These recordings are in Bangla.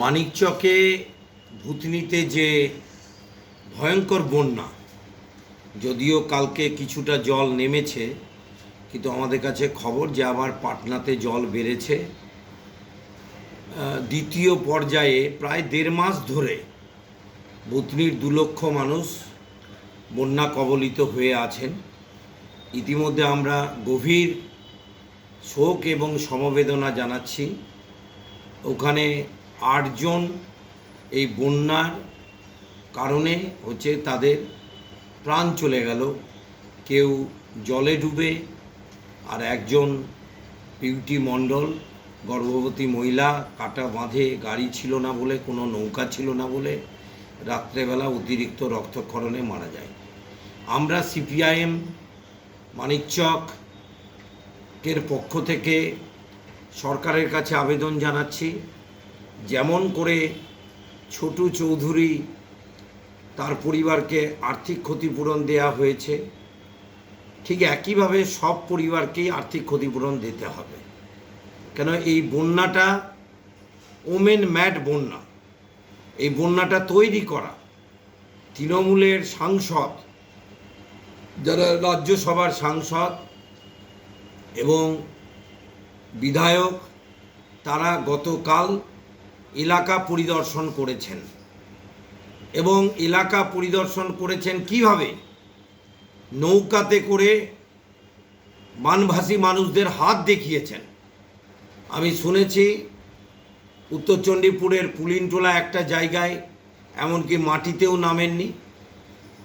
মানিকচকে ভূতনিতে যে ভয়ঙ্কর বন্যা, যদিও কালকে কিছুটা জল নেমেছে, কিন্তু আমাদের কাছে খবর যে আবার পাটনাতে জল বেড়েছে দ্বিতীয় পর্যায়ে প্রায় দেড় মাস ধরে ভূতনির দু লক্ষ মানুষ বন্যা কবলিত হয়ে আছেন। ইতিমধ্যে আমরা গভীর শোক এবং সমবেদনা জানাচ্ছি। ওখানে আটজন এই বন্যার কারণে হচ্ছে তাদের প্রাণ চলে গেল। কেউ জলে ডুবে আর একজন পিউটি মণ্ডল, গর্ভবতী মহিলা, কাটা বাঁধে, গাড়ি ছিল না বলে, কোনো নৌকা ছিল না বলে রাত্রেবেলা অতিরিক্ত রক্তক্ষরণে মারা যায়। আমরা সিপিআইএম মানিকচক এর পক্ষ থেকে সরকারের কাছে আবেদন জানাচ্ছি। যেমন করে ছোটু চৌধুরী তার পরিবারকে আর্থিক ক্ষতিপূরণ দেয়া হয়েছে, ঠিক একইভাবে সব পরিবারকেই আর্থিক ক্ষতিপূরণ দিতে হবে। কেন এই বন্যাটা ওমেন ম্যাড বন্যা, এই বন্যাটা তৈরি করা তৃণমূলের সাংসদ, যারা রাজ্যসভার সাংসদ এবং বিধায়ক, তারা গতকাল এলাকা পরিদর্শন করেছেন। এবং এলাকা পরিদর্শন করেছেন কীভাবে? নৌকাতে করে মানভাসী মানুষদের হাত দেখিয়েছেন। আমি শুনেছি উত্তর চণ্ডীপুরের পুলিনটোলা একটা জায়গায়, এমনকি মাটিতেও নামেননি।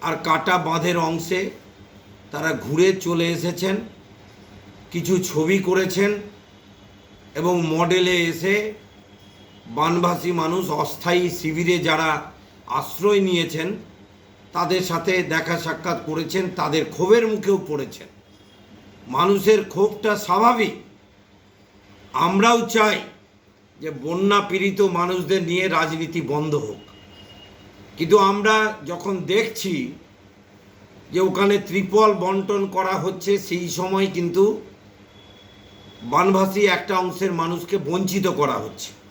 আর কাটা বাঁধের অংশে তারা ঘুরে চলে এসেছেন, কিছু ছবি করেছেন এবং মডেলে এসে বানভাসী মানুষ, অস্থায়ী শিবিরে যারা আশ্রয় নিয়েছেন, তাদের সাথে দেখা সাক্ষাৎ করেছেন, তাদের ক্ষোভের মুখেও পড়েছেন। মানুষের ক্ষোভটা স্বাভাবিক। আমরাও চাই যে বন্যা পীড়িত মানুষদের নিয়ে রাজনীতি বন্ধ হোক। কিন্তু আমরা যখন দেখছি যে ওখানে ত্রিপল বন্টন করা হচ্ছে, সেই সময় কিন্তু বানভাসী একটা অংশের মানুষকে বঞ্চিত করা হচ্ছে।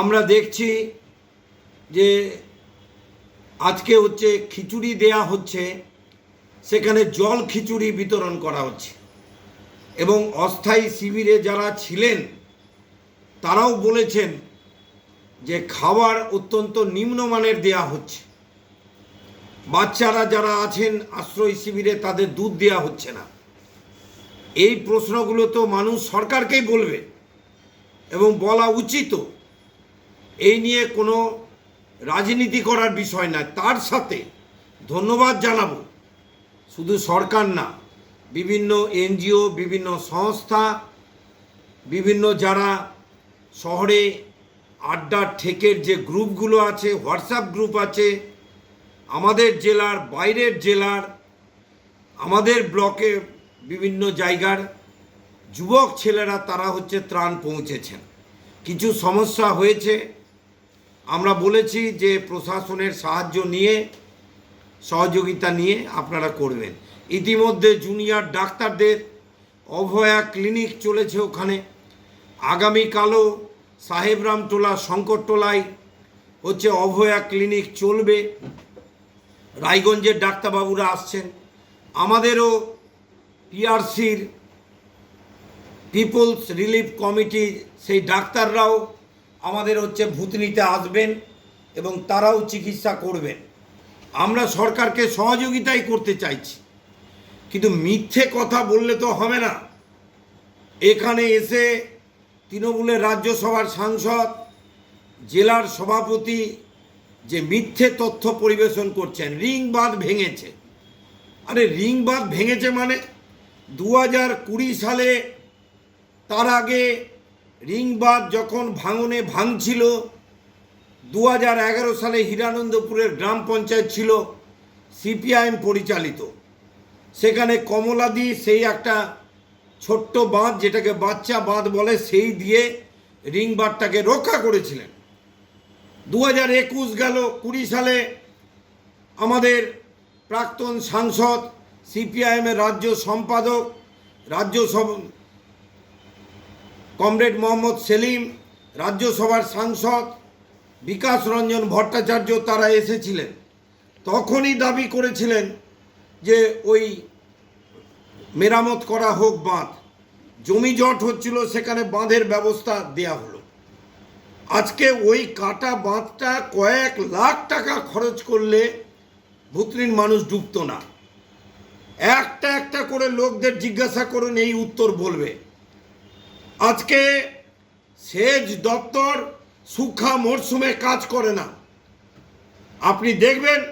আমরা দেখছি যে আজকে হচ্ছে খিচুড়ি দেয়া হচ্ছে, সেখানে জল খিচুড়ি বিতরণ করা হচ্ছে। এবং অস্থায়ী শিবিরে যারা ছিলেন, তারাও বলেছেন যে খাবার অত্যন্ত নিম্নমানের দেয়া হচ্ছে। বাচ্চারা যারা আছেন আশ্রয় শিবিরে, তাদের দুধ দেওয়া হচ্ছে না। এই প্রশ্নগুলো তো মানুষ সরকারকেই বলবে। এবং বলা উচিত এই নিয়ে কোনো রাজনীতি করার বিষয় না তার সাথে ধন্যবাদ জানাব। শুধু সরকার না, বিভিন্ন এনজিও, বিভিন্ন সংস্থা, বিভিন্ন যারা শহরে আড্ডার ঠেকের যে গ্রুপগুলো আছে, হোয়াটসঅ্যাপ গ্রুপ আছে, আমাদের জেলার বাইরের জেলার, আমাদের ব্লকে বিভিন্ন জায়গার যুবক ছেলেরা তারা হচ্ছে ত্রাণ পৌঁছেছেন। কিছু সমস্যা হয়েছে আমরা বলেছি যে প্রশাসনের সাহায্য নিয়ে, সহযোগিতা নিয়ে আপনারা করবেন। ইতিমধ্যে জুনিয়র ডাক্তারদের অভয়া ক্লিনিক চলেছে ওখানে। আগামীকালও সাহেবরামটোলা শঙ্করটোলায় হচ্ছে অভয়া ক্লিনিক চলবে। রায়গঞ্জের ডাক্তারবাবুরা আসছেন। আমাদেরও পিআরসির পিপলস রিলিফ কমিটি, সেই ডাক্তাররাও আমাদের হচ্ছে ভূতনিতে আসবেন এবং তারাও চিকিৎসা করবেন। আমরা সরকারকে সহযোগিতাই করতে চাইছি। কিন্তু মিথ্যে কথা বললে তো হবে না। এখানে এসে তৃণমূলের রাজ্যসভার সাংসদ, জেলার সভাপতি যে মিথ্যে তথ্য পরিবেশন করছেন, রিং বাঁধ ভেঙেছে। আরে রিং বাঁধ ভেঙেছে মানে দু হাজার কুড়ি সালে তার আগে রিং বাঁধ যখন ভাঙনে ভাঙছিল দু হাজার এগারো সালে হিরানন্দপুরের গ্রাম পঞ্চায়েত ছিল, সিপিআইএম পরিচালিত। সেখানে কমলাদি সেই একটা ছোট্ট বাঁধ, যেটাকে বাচ্চা বাঁধ বলে, সেই দিয়ে রিং বাঁধটাকে রক্ষা করেছিলেন। দু হাজার একুশ গেল, কুড়ি সালে আমাদের প্রাক্তন সাংসদ, সিপিআইএমের রাজ্য সম্পাদক, রাজ্য কমরেড মোহাম্মদ সেলিম, রাজ্যসভার সাংসদ বিকাশ রঞ্জন ভট্টাচার্য তারা এসেছিলেন। তখনই দাবি করেছিলেন যে ওই মেরামত করা হোক বাঁধ। জমি জট হচ্ছিল, সেখানে বাঁধের ব্যবস্থা দেয়া হলো। আজকে ওই কাটা বাঁধটা কয়েক লাখ টাকা খরচ করলে ভুতনির মানুষ ডুবতো না। একটা একটা করে লোকদের জিজ্ঞাসা করুন, এই উত্তর বলবে। আজকে সেচ দপ্তর সুখা মরশুমে কাজ করে না। আপনি দেখবেন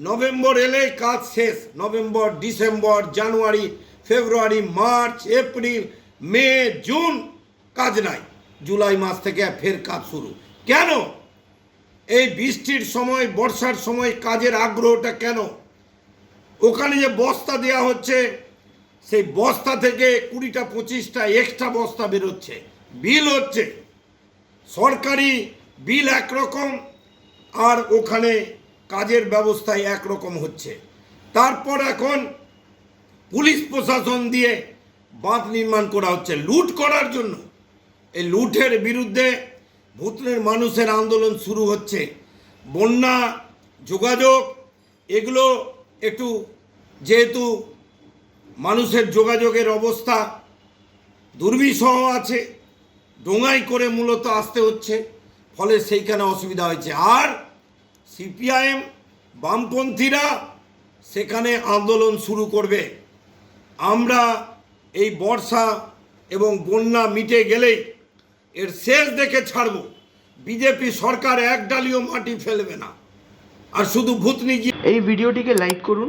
নভেম্বর এলেই কাজ শেষ। নভেম্বর, ডিসেম্বর, জানুয়ারি, ফেব্রুয়ারি, মার্চ, এপ্রিল, মে, জুন কাজ নাই। জুলাই মাস থেকে ফের কাজ শুরু। কেন? এই বৃষ্টির সময়, বর্ষার সময় কাজের আগ্রহটা কেন? ওখানে যে বস্তা দেওয়া হচ্ছে সেই বস্তা থেকে কুড়িটা, পঁচিশটা এক্সট্রা বস্তা বেরোচ্ছে। বিল হচ্ছে। সরকারি বিল একরকম আর ওখানে কাজের ব্যবস্থায় একরকম হচ্ছে। তারপর এখন পুলিশ প্রশাসন দিয়ে বাঁধ নির্মাণ করা হচ্ছে। লুট করার জন্য। এই লুটের বিরুদ্ধে ভুতনের মানুষের আন্দোলন শুরু হচ্ছে। বন্যা, যোগাযোগ, এগুলো একটু যেহেতু মানুষের যোগাযোগের অবস্থা দুর্বিষহ আছে, ডোঙাই করে মূলত আসতে হচ্ছে, ফলে সেইখানে অসুবিধা হয়েছে। আর সিপিআইএম বামপন্থীরা সেখানে আন্দোলন শুরু করবে। আমরা এই বর্ষা এবং বন্যা মিটে গেলেই এর শেষ দেখে ছাড়ব। বিজেপি সরকার এক ডালিও মাটি ফেলবে না। আর শুধু ভূতনি এই ভিডিওটিকে লাইক করুন।